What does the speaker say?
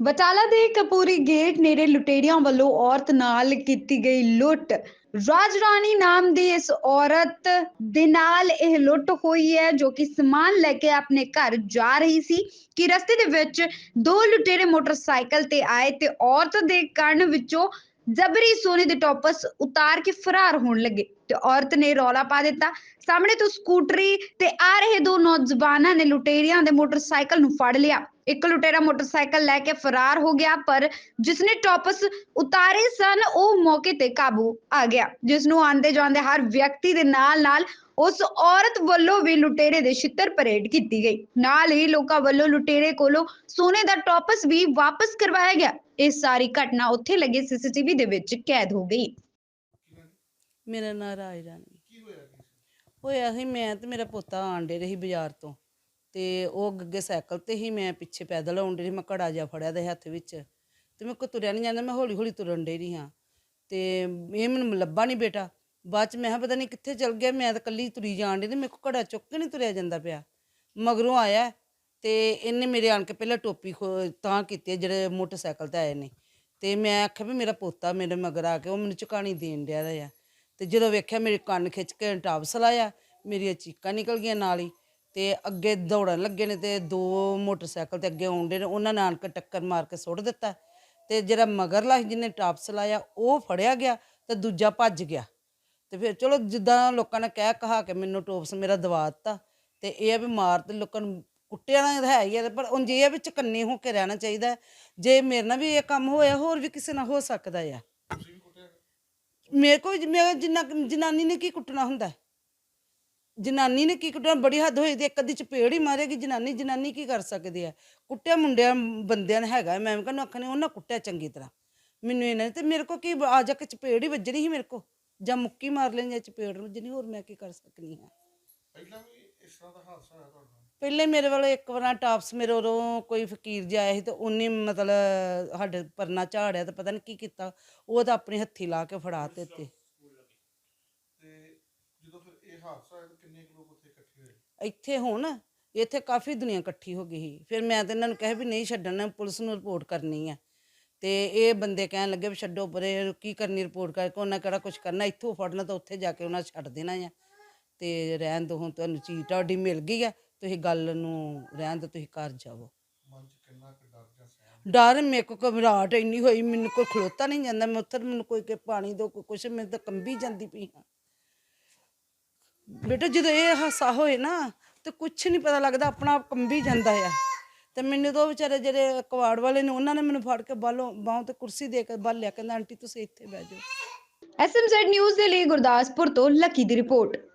ਬਟਾਲਾ ਦੇ ਕਪੂਰੀ ਗੇਟ ਨੇੜੇ ਲੁਟੇਰਿਆਂ ਵੱਲੋਂ ਔਰਤ ਨਾਲ ਕੀਤੀ ਗਈ ਲੁੱਟ। ਰਾਜ ਰਾਣੀ ਨਾਮ ਦੀ ਇਸ ਔਰਤ ਦੇ ਨਾਲ ਇਹ ਲੁੱਟ ਹੋਈ ਹੈ, ਜੋ ਕਿ ਸਮਾਨ ਲੈ ਕੇ ਆਪਣੇ ਘਰ ਜਾ ਰਹੀ ਸੀ, ਕਿ ਰਸਤੇ ਦੇ ਵਿੱਚ ਦੋ ਲੁਟੇਰੇ ਮੋਟਰਸਾਈਕਲ ਤੇ ਆਏ ਤੇ ਔਰਤ ਦੇ ਕੰਨ ਵਿੱਚੋਂ ਜਬਰੀ ਸੋਨੇ ਦੇ ਟੋਪਸ ਉਤਾਰ ਕੇ ਫਰਾਰ ਹੋਣ ਲੱਗੇ ਤੇ ਔਰਤ ਨੇ ਰੌਲਾ ਪਾ ਦਿੱਤਾ। ਸਾਹਮਣੇ ਤੋਂ ਸਕੂਟਰੀ ਤੇ ਆ ਰਹੇ ਦੋ ਨੌਜਵਾਨਾਂ ਨੇ ਲੁਟੇਰਿਆਂ ਦੇ ਮੋਟਰਸਾਈਕਲ ਨੂੰ ਫੜ ਲਿਆ। ਇੱਕ ਲੁਟੇਰਾ ਮੋਟਰਸਾਈਕਲ ਲੈ ਕੇ ਫਰਾਰ ਹੋ ਗਿਆ, ਪਰ ਜਿਸਨੇ ਟੋਪਸ ਉਤਾਰੇ ਸਨ, ਉਹ ਮੌਕੇ ਤੇ ਕਾਬੂ ਆ ਗਿਆ ਜਿਸ ਨੂੰ ਆਂਦੇ ਜਾਂਦੇ ਹਰ ਵਿਅਕਤੀ ਦੇ ਨਾਲ ਨਾਲ ਉਸ ਔਰਤ ਵੱਲੋਂ ਵੀ ਲੁਟੇਰੇ ਦੇ ਛਿੱਤਰ ਪਰੇਡ ਕੀਤੀ ਗਈ। ਨਾਲ ਹੀ ਲੋਕਾਂ ਵੱਲੋਂ ਲੁਟੇਰੇ ਕੋਲੋਂ ਸੋਨੇ ਦਾ ਟੋਪਸ ਵੀ ਵਾਪਸ ਕਰਵਾਇਆ ਗਿਆ। ਇਹ ਸਾਰੀ ਘਟਨਾ ਉੱਥੇ ਲੱਗੇ ਸੀਸੀਟੀਵੀ ਦੇ ਵਿੱਚ ਕੈਦ ਹੋ ਗਈ। ਮੇਰਾ ਨਾਂ ਰਾਜ ਰਾਣੀ। ਕੀ ਹੋਇਆ ਸੀ? ਹੋਇਆ ਸੀ ਮੈਂ ਤੇ ਮੇਰਾ ਪੋਤਾ ਆਂਡੇ ਰਹੀ ਬਾਜ਼ਾਰ ਤੋਂ। ਤੇ ਉਹ ਅੱਗੇ ਸਾਈਕਲ ਤੇ ਹੀ ਮੈਂ ਪਿੱਛੇ ਪੈਦਲ ਆਉਂਦੇ ਰਹੀ ਮੈਂ ਘੜਾ ਜਿਹਾ ਫੜਿਆ ਦੇ ਹੱਥ ਵਿੱਚ। ਤੇ ਮੈਂ ਕੋ ਤੁਰਿਆ ਨਹੀਂ ਜਾਂਦਾ, ਮੈਂ ਹੌਲੀ ਹੌਲੀ ਤੁਰਨ ਡੇ ਰਹੀ ਹਾਂ। ਤੇ ਇਹ ਮੈਨੂੰ ਲੱਭਾ ਨਹੀਂ ਬੇਟਾ। ਬਾਅਦ ਚ ਮੈਂ ਕਿਹਾ ਪਤਾ ਨਹੀਂ ਕਿੱਥੇ ਚਲ ਗਿਆ, ਮੈਂ ਤਾਂ ਕੱਲੀ ਤੁਰੀ ਜਾਣ ਡਈ ਤੇ ਮੇਰੇ ਕੋ ਘੜਾ ਚੁੱਕ ਕੇ ਨਹੀਂ ਤੁਰਿਆ ਜਾਂਦਾ ਪਿਆ। ਮਗਰੋਂ ਆਇਆ ਤੇ ਇਹਨੇ ਮੇਰੇ ਆਣ ਕੇ ਪਹਿਲਾਂ ਟੋਪੀ ਖੋ- ਤਾਂ ਕੀਤੀ ਹੈ ਜਿਹੜੇ ਮੋਟਰਸਾਈਕਲ ਤੇ ਆਏ ਨੇ। ਤੇ ਮੈਂ ਆਖਿਆ ਵੀ ਮੇਰਾ ਪੋਤਾ ਮੇਰੇ ਮਗਰ ਆ ਕੇ ਉਹ ਮੈਨੂੰ ਚੁਕਾਣੀ ਦੇਣ ਡਿਆ ਦਾ ਆ। ਤੇ ਜਦੋਂ ਵੇਖਿਆ ਮੇਰੇ ਕੰਨ ਖਿੱਚ ਕੇ ਟਾਪਸ ਲਾਇਆ ਮੇਰੀਆਂ ਚੀਕਾਂ ਨਿਕਲ ਗਈਆਂ ਨਾਲ ਹੀ ਤੇ ਅੱਗੇ ਦੌੜਨ ਲੱਗੇ ਨੇ ਤੇ ਦੋ ਮੋਟਰਸਾਈਕਲ ਤੇ ਅੱਗੇ ਆਉਂਦੇ ਨੇ, ਉਹਨਾਂ ਨੇ ਆਣ ਕੇ ਟੱਕਰ ਮਾਰ ਕੇ ਸੁੱਟ ਦਿੱਤਾ। ਤੇ ਜਿਹੜਾ ਮਗਰਲਾ ਸੀ ਜਿਹਨੇ ਟਾਪਸ ਲਾਇਆ ਉਹ ਫੜਿਆ ਗਿਆ ਤੇ ਦੂਜਾ ਭੱਜ ਗਿਆ। ਤੇ ਫਿਰ ਚਲੋ ਜਿੱਦਾਂ ਲੋਕਾਂ ਨੇ ਕਹਿ ਕਹਾ ਕੇ ਮੈਨੂੰ ਟੋਪਸ ਮੇਰਾ ਦਵਾ ਦਿੱਤਾ ਤੇ ਇਹ ਆ ਵੀ ਮਾਰ ਤੇ ਲੋਕਾਂ ਨੂੰ ਕੁੱਟਿਆ ਨਾ ਹੈ ਹੀ ਆ ਪਰ ਉਂਝ ਇਹ ਆ ਵੀ ਚਕੰਨੇ ਹੋ ਕੇ ਰਹਿਣਾ ਚਾਹੀਦਾ ਹੈ। ਜੇ ਮੇਰੇ ਨਾਲ ਵੀ ਇਹ ਕੰਮ ਹੋਇਆ ਹੋਰ ਵੀ ਕਿਸੇ ਨਾਲ ਹੋ ਸਕਦਾ ਆ। ਵੀ ਮੇਰੇ ਕੋਲ ਮੈਂ ਜਿੰਨਾ ਜਨਾਨੀ ਨੇ ਕੀ ਕੁੱਟਣਾ ਹੁੰਦਾ? ਹੈ? ਜਨਾਨੀ ਨੇ ਕੀ ਕੁੱਟਣਾ? ਬੜੀ ਹੱਦ ਹੋਈ ਤੇ ਇੱਕ ਅੱਧੀ ਚਪੇੜ ਹੀ ਮਾਰੇਗੀ ਜਨਾਨੀ ਜਨਾਨੀ ਕੀ ਕਰ ਸਕਦੀ ਹੈ ਕੁੱਟਿਆ ਮੁੰਡਿਆਂ ਬੰਦਿਆਂ ਨੇ ਹੈਗਾ ਮੈਂ ਕਹਿੰਦਾ ਆਖਣੇ ਉਹਨਾਂ ਕੁੱਟਿਆ ਚੰਗੀ ਤਰ੍ਹਾਂ। ਮੈਨੂੰ ਇਹਨਾਂ ਨੇ ਤੇ ਮੇਰੇ ਕੋ ਕੀ ਆ ਜਾ ਕੇ ਚਪੇੜ ਹੀ ਵੱਜਣੀ ਸੀ ਮੇਰੇ ਕੋ ਜਾਂ ਮੁੱਕੀ ਮਾਰ ਲੈਣੀ ਜਾਂ ਚਪੇੜ ਵੱਜਣੀ ਹੋਰ ਮੈਂ ਕੀ ਕਰ ਸਕਨੀ ਹਾਂ। ਪਹਿਲਾਂ ਵੀ ਇਸ ਤਰ੍ਹਾਂ ਦਾ ਹਾਦਸਾ ਹੋਇਆ ਤੁਹਾਡੇ? ਪਹਿਲੇ ਮੇਰੇ ਵੱਲੋਂ ਇੱਕ ਵਾਰ ਟਾਪਸ ਮੇਰੇ ਉਰੋਂ ਕੋਈ ਫਕੀਰ ਜਿਹਾ ਆਇਆ ਸੀ ਤੇ ਉਹਨੇ ਮਤਲਬ ਸਾਡੇ ਪਰਨਾ ਝਾੜਿਆ ਤੇ ਪਤਾ ਨਹੀਂ ਕੀ ਕੀਤਾ। ਉਹ ਤਾਂ ਆਪਣੇ ਹੱਥੀ ਲਾ ਕੇ ਫੜਾ ਤੇ ਤੇ ਤੇ ਜਦੋਂ ਫਿਰ ਇਹ ਹਾਦਸਾ ਹੋਇਆ ਤਾਂ ਕਿੰਨੇ ਕੁ ਲੋਕ ਉੱਥੇ ਇਕੱਠੇ ਹੋਏ? ਇੱਥੇ ਹੁਣ ਇੱਥੇ ਕਾਫੀ ਦੁਨੀਆ ਇਕੱਠੀ ਹੋ ਗਈ ਸੀ। ਫਿਰ ਮੈਂ ਤੇ ਇਹਨਾਂ ਨੂੰ ਕਿਹਾ ਵੀ ਨਹੀਂ ਛੱਡਣਾ ਪੁਲਿਸ ਨੂੰ ਰਿਪੋਰਟ ਕਰਨੀ ਹੈ ਤੇ ਇਹ ਬੰਦੇ ਕਹਿਣ ਲੱਗੇ ਵੀ ਛੱਡੋ ਪਰੇ ਕੀ ਕਰਨੀ ਰਿਪੋਰਟ ਕਰਕੇ ਉਹਨਾਂ ਕਿਹੜਾ ਕੁਝ ਕਰਨਾ ਇੱਥੋਂ ਫੜਨਾ ਤਾਂ ਉੱਥੇ ਜਾ ਕੇ ਉਹਨਾਂ ਛੱਡ ਦੇਣਾ ਆ। ਤੇ ਰਹਿਣ ਦੋ ਹੁਣ ਤੁਹਾਨੂੰ ਚੀਜ਼ ਤੁਹਾਡੀ ਮਿਲ ਗਈ ਆ ਤੁਸੀਂ ਗੱਲ ਨੂੰ ਰਹਿਣ ਦੋ ਤੁਸੀਂ ਘਰ ਜਾਵੋ। ਮਨ ਡਰ ਮੇਰੇ ਕੋ ਘਬਰਾਹਟ ਇੰਨੀ ਹੋਈ ਮੈਨੂੰ ਕੋਈ ਖਲੋਤਾ ਨਹੀਂ ਜਾਂਦਾ ਮੈਂ ਉੱਥੇ ਮੈਨੂੰ ਕੋਈ ਕਿ ਪਾਣੀ ਦੋ ਕੋਈ ਕੁਛ ਮੈਂ ਤਾਂ ਕੰਬੀ ਜਾਂਦੀ ਪਈ ਹਾਂ ਬੇਟਾ ਜਦੋਂ ਇਹ ਹਾਸਾ ਹੋਏ ਨਾ ਤੇ ਕੁਛ ਨਹੀਂ ਪਤਾ ਲੱਗਦਾ ਆਪਣਾ ਆਪ ਕੰਬੀ ਜਾਂਦਾ ਆ। ਤੇ ਮੈਨੂੰ ਦੋ ਵਿਚਾਰੇ ਜਿਹੜੇ ਕਵਾੜ ਵਾਲੇ ਨੇ, ਉਹਨਾਂ ਨੇ ਮੈਨੂੰ ਫੜ ਕੇ ਬਾਹਲੋਂ ਬਾਹੋਂ ਤੇ ਕੁਰਸੀ ਦੇ ਕੇ ਬਾਹਰ ਲਿਆ ਕਹਿੰਦਾ, ਆਂਟੀ, ਤੁਸੀਂ ਇੱਥੇ ਬਹਿ ਜਾਓ। ਐਸਐਮਜ਼ੈਡ ਨਿਊਜ਼ ਦੇ ਲਈ ਗੁਰਦਾਸਪੁਰ ਤੋਂ ਲੱਕੀ ਦੀ ਰਿਪੋਰਟ।